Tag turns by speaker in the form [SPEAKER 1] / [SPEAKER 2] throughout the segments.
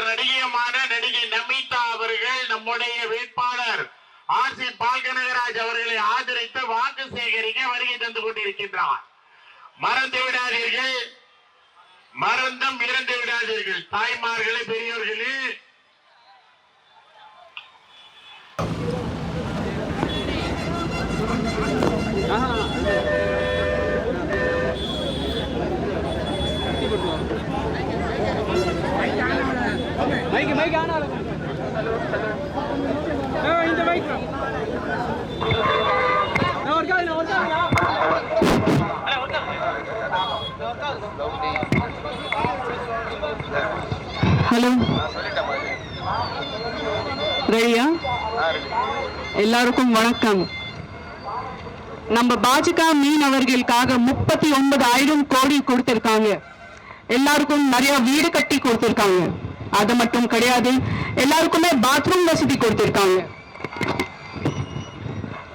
[SPEAKER 1] நடிகையுமான நடிகை நமிதா அவர்கள் நம்முடைய வேட்பாளர் ஆர் சி பால்கனகராஜ் அவர்களை ஆதரித்து வாக்கு சேகரிக்க வருகை தந்து கொண்டிருக்கின்றார். மறந்து விடாதீர்கள். மறந்தும் இறந்து விடாதீர்கள். தாய்மார்களே பெரியவர்களே
[SPEAKER 2] இந்த நான் நான்
[SPEAKER 3] ஹலோ ரெடியா எல்லாருக்கும் வணக்கம். நம்ம பாஜக மீனவர்களுக்காக முப்பத்தி ஒன்பது ஆயிரம் கோடி கொடுத்திருக்காங்க. எல்லாருக்கும் நிறைய வீடு கட்டி கொடுத்திருக்காங்க. அது மட்டும் கிடையாது. எல்லாருக்குமே பாத்ரூம் வசதி கொடுத்திருக்காங்க.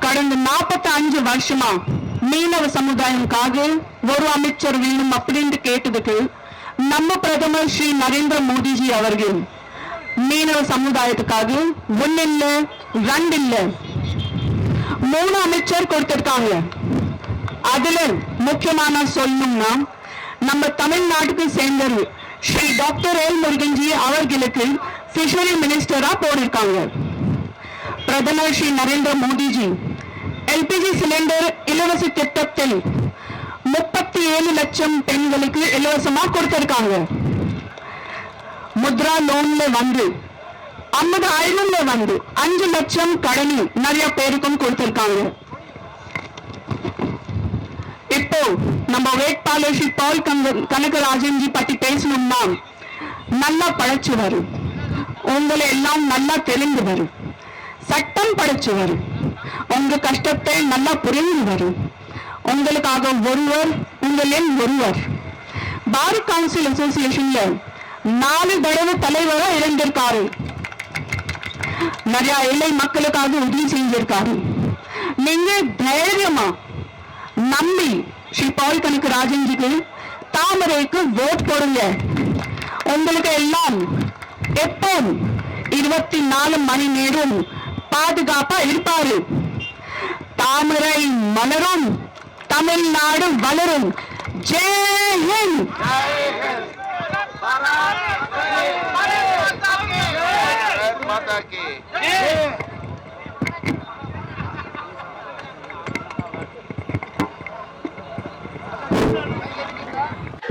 [SPEAKER 3] கடந்த நாற்பத்தி அஞ்சு வருஷமா மீனவ சமுதாயம்காக ஒரு அமைச்சர் வேணும் அப்படின்னு கேட்டதுக்கு நம்ம பிரதமர் ஸ்ரீ நரேந்திர மோடிஜி அவர்கள் மீனவ சமுதாயத்துக்காக ஒன்னு இல்ல ரெண்டு இல்ல மூணு அமைச்சர் கொடுத்திருக்காங்க. அதுல முக்கியமான சொல்லணும்னா நம்ம தமிழ்நாட்டுக்கு சேர்ந்தவர் ஸ்ரீ டாக்டர் எல் முருகன்ஜி அவர்களுக்கு ஃபிஷரி மினிஸ்டரா போயிருக்காங்க பிரதமர் ஸ்ரீ நரேந்திர மோடிஜி எல்பிஜி சிலிண்டர் இலவச திட்டத்தில் முப்பத்தி ஏழு லட்சம் பெண்களுக்கு இலவசமா கொடுத்திருக்காங்க. முத்ரா லோன்ல வந்து ஐம்பது ஆயிரம்ல வந்து அஞ்சு லட்சம் கடனில் நிறைய பேருக்கும் கொடுத்திருக்காங்க. இப்போ நம்ம வேட்பாளர் ஸ்ரீ பால் கங்க- கனகராஜன் ஜி பத்தி பேசணும்னா நல்லா படைச்சு வரும் உங்களை எல்லாம் நல்லா தெரிந்து வரும் சட்டம் படைச்சு வரும் உங்க கஷ்டத்தை நல்லா புரிந்து வரும் உங்களுக்காக ஒருவர் உங்களில் ஒருவர். பார் கவுன்சில் அசோசியேஷன்ல நாலு தடவை தலைவரா இழந்திருக்காரு நிறைய ஏழை மக்களுக்காக உதவி செஞ்சிருக்காரு. நீங்க தைரியமா நம்பி ஸ்ரீ பவுல்கனுக்கு ராஜேந்திரிக்கு தாமரைக்கு ஓட் போடுங்க. உங்களுக்கு எல்லாம் எப்பவும் இருபத்தி நாலு மணி நேரம் பாதுகாப்பா இருப்பாரு. தாமரை மலரும் தமிழ்நாடு வளரும். ஜெய் ஹிந்த்!
[SPEAKER 4] மாதா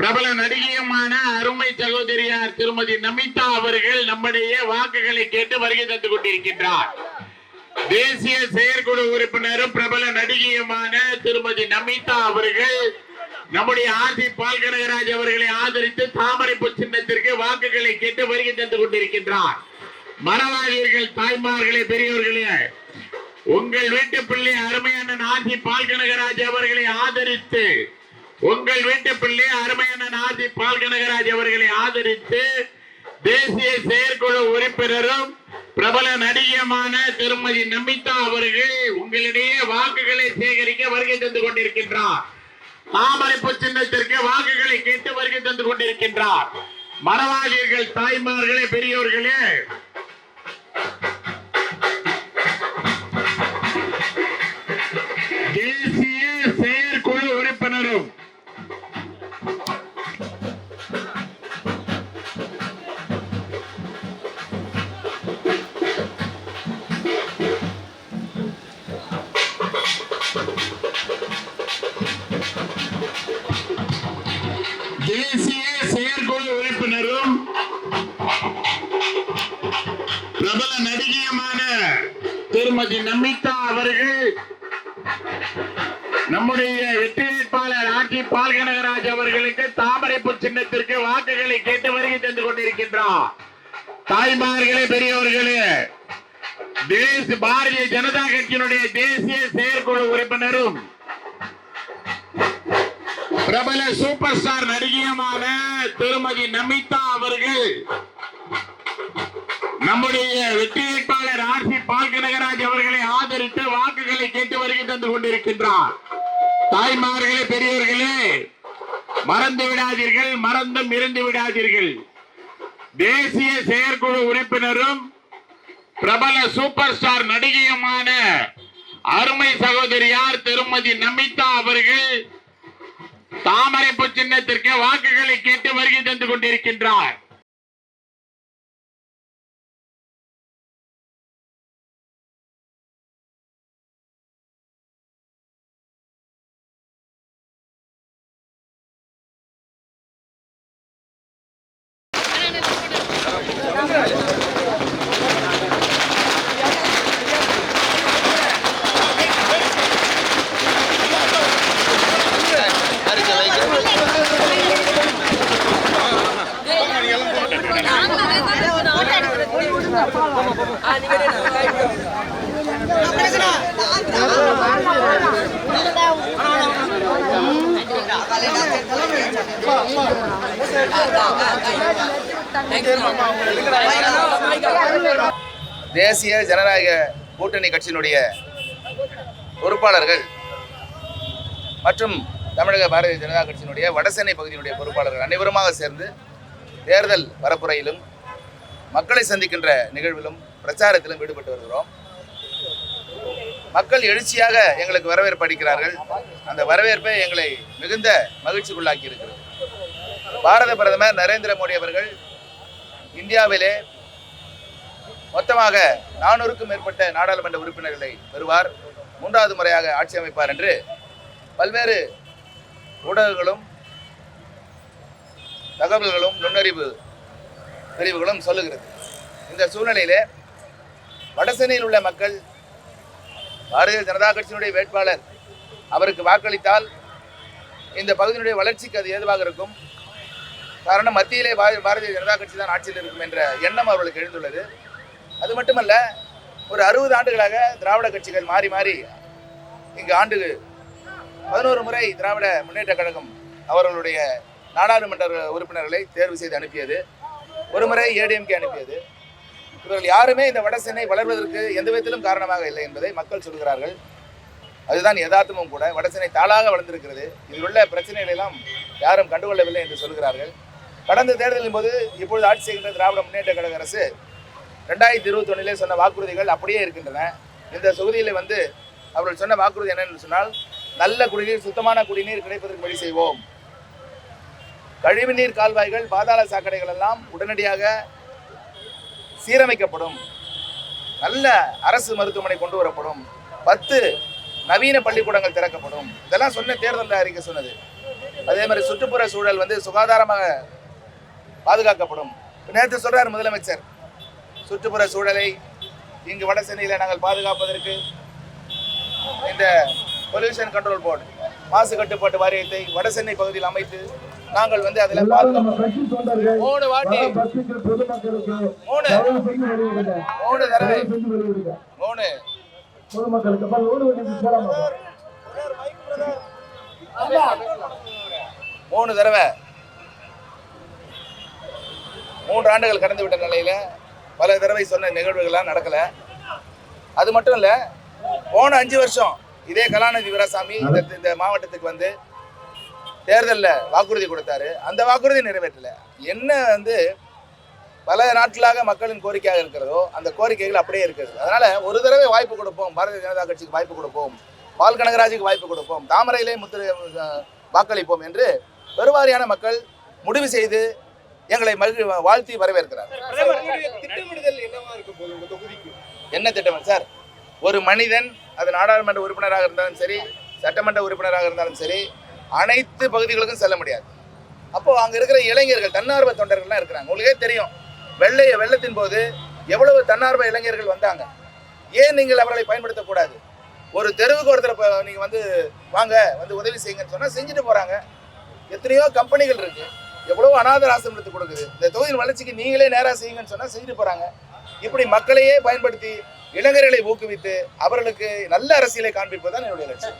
[SPEAKER 1] பிரபல நடிகையுமான அருமை சகோதரியார் திருமதி நமிதா அவர்கள் நம்முடைய வாக்குகளை கேட்டு வருகை தந்து கொண்டிருக்கின்றார். தேசிய செயற்குழு உறுப்பினரும் பிரபல நடிகையுமான திருமதி நமிதா அவர்கள் நம்முடைய ஆர்சி பால்கனகராஜ் அவர்களை ஆதரித்து தாமரைப்பு சின்னத்திற்கு வாக்குகளை கேட்டு வருகை தந்து கொண்டிருக்கின்றார். மறவாதீர்கள் தாய்மார்களே பெரியவர்களே உங்கள் வீட்டு பிள்ளை அருமையான ஆர்சி பால்கனகராஜ் அவர்களை ஆதரித்து உங்கள் வீட்டு பிள்ளை அருமையான நாதி பால் கனகராஜ் அவர்களை ஆதரித்து தேசிய செயற்குழு உறுப்பினரும் பிரபல நடிகையுமான திருமதி நமிதா அவர்கள் உங்களிடையே வாக்குகளை சேகரிக்க வருகை தந்து கொண்டிருக்கின்றார். தாமரைப்பு சின்னத்திற்கு வாக்குகளை கேட்டு வருகை தந்து கொண்டிருக்கின்றார். மரவாதியர்கள் தாய்மார்களே பெரியோர்களே. திருமதி நமிதா அவர்கள் நம்முடைய வெற்றி வேட்பாளர் ஆட்சி பால்கனகராஜ் அவர்களுக்கு தாமரைப்பு சின்னத்திற்கு வாக்குகளை கேட்டு வருகை தந்து கொண்டிருக்கின்றார். தாய்மார்களே பெரியவர்களே தேச பாரதிய ஜனதா கட்சியினுடைய தேசிய செயற்குழு உறுப்பினரும் பிரபல சூப்பர் ஸ்டார் நடிகையுமான திருமதி நமிதா அவர்கள் நம்முடைய வெற்றி வேட்பாளர் ஆர் சி பால்கனகராஜ் அவர்களை ஆதரித்து வாக்குகளை கேட்டு வருகை தந்து கொண்டிருக்கின்றார். தாய்மார்களே பெரியவர்களே மறந்து விடாதீர்கள் மறந்தும் இருந்து விடாதீர்கள். தேசிய செயற்குழு உறுப்பினரும் பிரபல சூப்பர் ஸ்டார் நடிகையுமான அருமை சகோதரியார் திருமதி நமிதா அவர்கள் தாமரைப்பு சின்னத்திற்கு வாக்குகளை கேட்டு வருகை தந்து கொண்டிருக்கின்றார்.
[SPEAKER 4] தேசிய ஜனநாயக கூட்டணி கட்சியினுடைய பொறுப்பாளர்கள் மற்றும் தமிழக பாரதிய ஜனதா கட்சியினுடைய வடசென்னை பகுதியினுடைய பொறுப்பாளர்கள் அனைவருமாக சேர்ந்து தேர்தல் பரப்புரையிலும் மக்களை சந்திக்கின்ற நிகழ்விலும் பிரச்சாரத்திலும் ஈடுபட்டு வருகிறோம். மக்கள் எழுச்சியாக எங்களுக்கு வரவேற்பு அளிக்கிறார்கள். அந்த வரவேற்பை எங்களை மிகுந்த மகிழ்ச்சிக்குள்ளாக்கி இருக்கிறது பாரத பிரதமர் நரேந்திர மோடி அவர்கள் இந்தியாவிலே மொத்தமாக நானூறுக்கும் மேற்பட்ட நாடாளுமன்ற உறுப்பினர்களை பெறுவார். மூன்றாவது முறையாக ஆட்சி அமைப்பார் என்று பல்வேறு ஊடகங்களும் தகவல்களும் நுண்ணறிவு பிரிவுகளும் சொல்லுகிறது. இந்த சூழ்நிலையிலே வடசென்னையில் உள்ள மக்கள் பாரதிய ஜனதா கட்சியினுடைய வேட்பாளர் அவருக்கு வாக்களித்தால் இந்த பகுதியினுடைய வளர்ச்சிக்கு அது ஏதுவாக இருக்கும்? காரணம் மத்தியிலே பாரதிய ஜனதா கட்சி தான் ஆட்சியில் இருக்கும் என்ற எண்ணம் அவர்களுக்கு எழுந்துள்ளது. அது மட்டுமல்ல ஒரு அறுபது ஆண்டுகளாக திராவிட கட்சிகள் மாறி மாறி இங்கு ஆண்டு பதினோரு முறை திராவிட முன்னேற்ற கழகம் அவர்களுடைய நாடாளுமன்ற உறுப்பினர்களை தேர்வு செய்து அனுப்பியது. ஒரு முறை ஏடிஎம்கே அனுப்பியது. இவர்கள் யாருமே இந்த வட சென்னை வளர்வதற்கு எந்த விதத்திலும் காரணமாக இல்லை என்பதை மக்கள் சொல்கிறார்கள். அதுதான் யதார்த்தமும் கூட. வடசென்னை தாளாக வளர்ந்திருக்கிறது. இதில் உள்ள பிரச்சனைகளை எல்லாம் யாரும் கண்டுகொள்ளவில்லை என்று சொல்கிறார்கள். கடந்த தேர்தலின் போது இப்பொழுது ஆட்சி செய்கின்ற திராவிட முன்னேற்ற கழக அரசு ரெண்டாயிரத்தி இருபத்தொன்னிலே சொன்ன வாக்குறுதிகள் அப்படியே இருக்கின்றன. இந்த தொகுதியில் வந்து அவர்கள் சொன்ன வாக்குறுதி என்னன்னு சொன்னால் நல்ல குடிநீர் சுத்தமான குடிநீர் கிடைப்பதற்கு வழி செய்வோம். கழிவுநீர் கால்வாய்கள் பாதாள சாக்கடைகள் எல்லாம் உடனடியாக சீரமைக்கப்படும். நல்ல அரசு மருத்துவமனை கொண்டு வரப்படும். பத்து நவீன பள்ளிக்கூடங்கள் திறக்கப்படும். இதெல்லாம் சொன்ன தேர்தல் அறிக்கை சொன்னது. அதே மாதிரி சுற்றுப்புற சூழல் வந்து சுகாதாரமாக பாதுகாக்கப்படும். நேற்று சொல்றார் முதலமைச்சர் சுற்றுப்புற சூழலை இங்கு வட சென்னையில் நாங்கள் பாதுகாப்பதற்கு இந்த பொல்யூஷன் கண்ட்ரோல் போர்டு மாசு கட்டுப்பாட்டு வாரியத்தை வட சென்னை பகுதியில் அமைத்து நாங்கள் வந்து அதில் மூணு வாட்டி. மூணு. மூணு தடவை. மூணு. மூணு தடவை. மூன்று ஆண்டுகள் கடந்து விட்ட நிலையில் பல தடவை சொன்ன நிகழ்வுகள்லாம் நடக்கலை. அது மட்டும் இல்லை போன அஞ்சு வருஷம் இதே கலாநிதி வீராசாமி இந்த இந்த மாவட்டத்துக்கு வந்து தேர்தலில் வாக்குறுதி கொடுத்தாரு. அந்த வாக்குறுதி நிறைவேற்றல. என்ன வந்து பல நாட்களாக மக்களின் கோரிக்கையாக இருக்கிறதோ அந்த கோரிக்கைகள் அப்படியே இருக்கிறது. அதனால ஒரு தடவை வாய்ப்பு கொடுப்போம். பாரதிய ஜனதா கட்சிக்கு வாய்ப்பு கொடுப்போம். பால் கனகராஜுக்கு வாய்ப்பு கொடுப்போம். தாமரையிலே முத்திரை வாக்களிப்போம் என்று பெருவாரியான மக்கள் முடிவு செய்து எங்களை மகிழ் வாழ்த்தி வரவேற்கிறார். என்ன திட்டம் சார்? ஒரு மனிதன் அது நாடாளுமன்ற உறுப்பினராக இருந்தாலும் சரி சட்டமன்ற உறுப்பினராக இருந்தாலும் சரி அனைத்து பகுதிகளுக்கும் செல்ல முடியாது. அப்போ அங்க இருக்கிற இளைஞர்கள் தன்னார்வ தொண்டர்கள்லாம் இருக்கிறாங்க. உங்களுக்கே தெரியும் வெள்ளை வெள்ளத்தின் போது எவ்வளவு தன்னார்வ இளைஞர்கள் வந்தாங்க. ஏன் நீங்கள் அவர்களை பயன்படுத்தக்கூடாது? ஒரு தெருவுக்கு ஒருத்தர் இப்போ நீங்க வந்து வாங்க வந்து உதவி செய்யுங்கன்னு சொன்னா செஞ்சுட்டு போறாங்க. எத்தனையோ கம்பெனிகள் இருக்கு. எவ்வளவோ அனாதர ஆசிரமத்துக்கு கொடுக்குது. இந்த தொகுதியின் வளர்ச்சிக்கு நீங்களே நேராக செய்யுங்கன்னு சொன்னா செஞ்சுட்டு போறாங்க. இப்படி மக்களையே பயன்படுத்தி இளைஞர்களை ஊக்குவித்து அவர்களுக்கு நல்ல அரசியலை காண்பிப்பது தான் என்னுடைய லட்சியம்.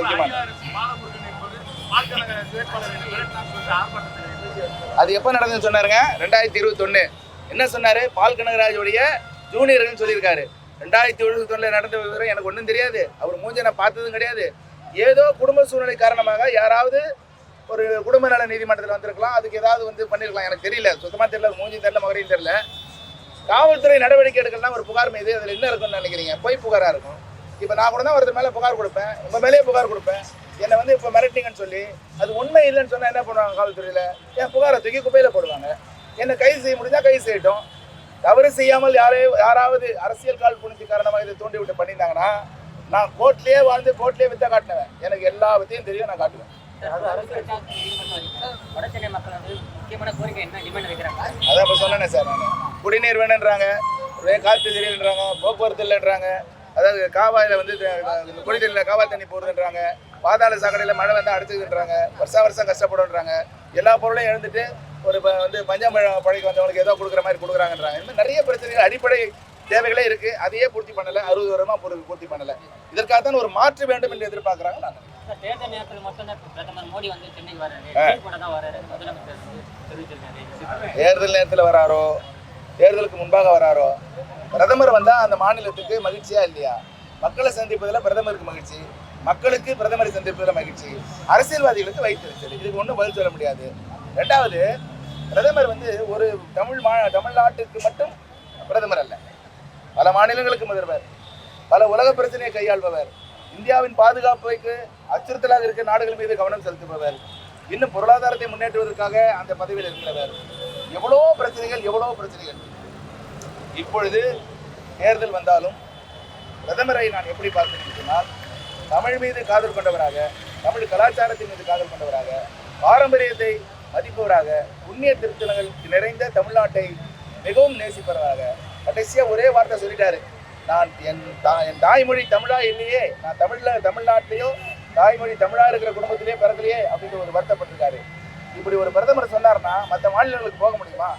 [SPEAKER 4] முக்கியமான. அது எப்போ நடந்ததுன்னு சொன்னாருங்க? ரெண்டாயிரத்தி இருபத்தொன்னு. என்ன சொன்னாரு? பால் கனகராஜுடைய ஜூனியர்கள்னு சொல்லியிருக்காரு. ரெண்டாயிரத்தி எழுபத்தொன்னில் நடந்த விவரம் எனக்கு ஒன்றும் தெரியாது. அவர் மூஞ்ச நான் பார்த்ததும் கிடையாது. ஏதோ குடும்ப சூழ்நிலை காரணமாக யாராவது ஒரு குடும்ப நல நீதிமன்றத்தில் வந்திருக்கலாம். அதுக்கு ஏதாவது வந்து பண்ணியிருக்கலாம் எனக்கு தெரியல. சுத்தமாக தெரியல. மூஞ்சி தெரியல மகரையும் தெரியல. காவல்துறை நடவடிக்கை எடுக்கலாம் ஒரு புகார் மீது அதில் என்ன இருக்குன்னு நினைக்கிறீங்க? பொய் புகாராக இருக்கும். இப்போ நான் கூட தான் ஒருத்தர் மேலே புகார் கொடுப்பேன். உங்கள் மேலேயே புகார் கொடுப்பேன். என்னை வந்து இப்போ மிரட்டிங்கன்னு சொல்லி அது உண்மை இல்லைன்னு சொன்னால் என்ன பண்ணுவாங்க காவல்துறையில்? என் புகாரை தூக்கி குப்பையில் போடுவாங்க. என்னை கைது செய்ய முடிஞ்சால் கைது செய்யட்டும். தவறு செய்யாமல் யாரே யாராவது அரசியல் கால் புனிச்சு காரணமாக இதை தூண்டி விட்டு பண்ணியிருந்தாங்கன்னா நான் கோர்ட்லேயே வாழ்ந்து கோர்ட்லேயே வித்த காட்டினவன். எனக்கு எல்லா வித்தையும் தெரியும் நான் காட்டுவேன். அதான் இப்போ சொன்னேனே சார் நான். குடிநீர் வேணுன்றாங்க காற்று சரியில்லைன்றாங்க போக்குவரத்து இல்லைன்றாங்க. அதாவது காவாயில் வந்து குடிநீரில் காவாய் தண்ணி போடுதுன்றாங்க. பாதாள சாக்கடையில் மழை வந்து அடிச்சுதுன்றாங்க. வருஷா வருஷம் கஷ்டப்படுன்றாங்க எல்லா பொருளையும் எழுந்துட்டு ஒரு வந்து பஞ்சாம்பழம் பழைக்கு வந்தவங்களுக்கு ஏதோ கொடுக்குற மாதிரி கொடுக்குறாங்கன்றாங்க. இந்த மாதிரி நிறைய பிரச்சனைகள் அடிப்படை தேவைகளே இருக்கு. அதையே பூர்த்தி பண்ணல. அறுபது வருமா பூர்த்தி பண்ணல. இதற்காகத்தான் ஒரு மாற்று வேண்டும் என்று எதிர்பார்க்குறாங்க நான்
[SPEAKER 2] தேர்தல் நேரத்தில் மட்டும் பிரதமர் மோடி வந்து சென்னைக்கு வர்றாரு.
[SPEAKER 4] தேர்தல் நேரத்தில் வராரோ தேர்தலுக்கு முன்பாக வராரோ பிரதமர் வந்தால் அந்த மாநிலத்துக்கு மகிழ்ச்சியா இல்லையா? மக்களை சந்திப்பதில் பிரதமருக்கு மகிழ்ச்சி மக்களுக்கு பிரதமரை சந்திப்பதில் மகிழ்ச்சி அரசியல்வாதிகளுக்கு வைத்திருச்சல் இதுக்கு ஒன்றும் பதில் சொல்ல முடியாது. ரெண்டாவது பிரதமர் வந்து ஒரு தமிழ் மா தமிழ்நாட்டுக்கு மட்டும் பிரதமர் அல்ல. பல மாநிலங்களுக்கு முதல்வர். பல உலக பிரச்சனையை கையாள்பவர். இந்தியாவின் பாதுகாப்புக்கு அச்சுறுத்தலாக இருக்க நாடுகள் மீது கவனம் செலுத்துபவர். இன்னும் பொருளாதாரத்தை முன்னேற்றுவதற்காக அந்த பதவியில் இருக்கிறவர். எவ்வளோ பிரச்சனைகள் எவ்வளோ பிரச்சனைகள். இப்பொழுது தேர்தல் வந்தாலும் பிரதமரை நான் எப்படி பார்க்கிறேன் தமிழ் மீது காதல் கொண்டவராக தமிழ் கலாச்சாரத்தின் மீது காதல் கொண்டவராக பாரம்பரியத்தை மதிப்பவராக புண்ணிய திருத்தலங்கள் நிறைந்த தமிழ்நாட்டை மிகவும் நேசிப்பவராக கடைசியாக ஒரே வார்த்தை சொல்லிட்டாரு. நான் என் தா என் தாய்மொழி தமிழா இல்லையே நான் தமிழில் தமிழ்நாட்டிலேயோ தாய்மொழி தமிழா இருக்கிற குடும்பத்திலேயே பிறக்கலையே அப்படின்னு ஒரு வருத்தப்பட்டிருக்காரு இப்படி ஒரு பிரதமர் சொன்னார்னா மற்ற மாநிலங்களுக்கு போக முடியுமா?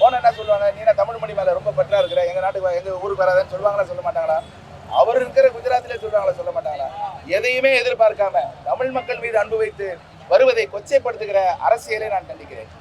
[SPEAKER 4] போனால் என்ன சொல்லுவாங்க? நீ என்ன தமிழ் மொழி மேலே ரொம்ப பற்றா இருக்கிற? எங்கள் நாட்டுக்கு எங்கள் ஊருக்கு வராதன்னு சொல்லுவாங்களா? சொல்ல மாட்டாங்களா? அவர் இருக்கிற குஜராத்திலே சொல்றாங்களா சொல்ல மாட்டாங்களா? எதையுமே எதிர்பார்க்காம தமிழ் மக்கள் மீது அன்பு வைத்து வருவதை கொச்சைப்படுத்துகிற அரசியலை நான் கண்டிக்கிறேன்.